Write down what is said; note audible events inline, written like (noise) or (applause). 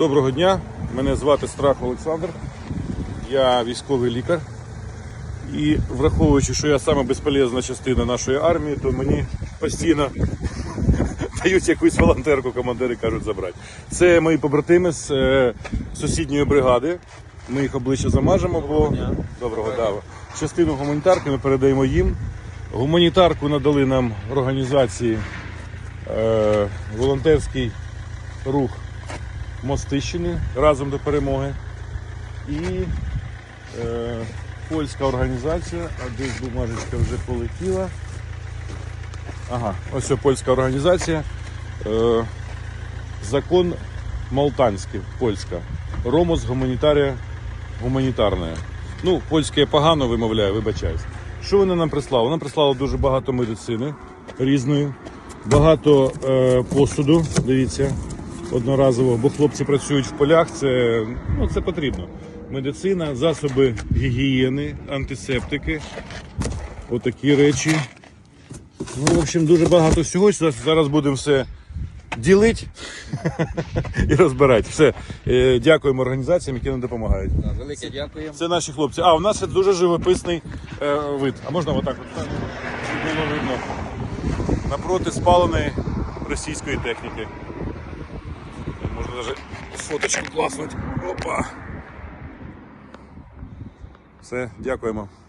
Доброго дня, мене звати Страх Олександр. Я військовий лікар. І враховуючи, що я саме безполезна частина нашої армії, то мені постійно (laughs) дають якусь волонтерку, командири кажуть забрати. Це мої побратими з е, сусідньої бригади. Ми їх обличчя замажемо, бо доброго да. частину гуманітарки ми передаємо їм. Гуманітарку надали нам організації е, волонтерський рух Мостищини разом до перемоги. І е, польська організація, а десь бумажечка вже полетіла. Ага, ось польська організація. Е, закон Малтанський, польська. Ромос гуманітарія гуманітарна. Ну, польське погано вимовляю, вибачаюсь. Що вони нам прислали? Вони прислали дуже багато медицини різної, багато е, посуду, дивіться, одноразово, бо хлопці працюють в полях, це, ну, це потрібно. Медицина, засоби гігієни, антисептики, отакі речі. Ну, в общем, дуже багато всього. Зараз будемо все ділити і розбирати. Все. Е, Дякуємо організаціям, які нам допомагають. Велике дякую. Це наші хлопці. А, у нас дуже живописний е, вид. А можна отак от було видно. Напроти спаленої російської техніки. Можна даже фоточку класнуть. Опа. Все, дякуємо.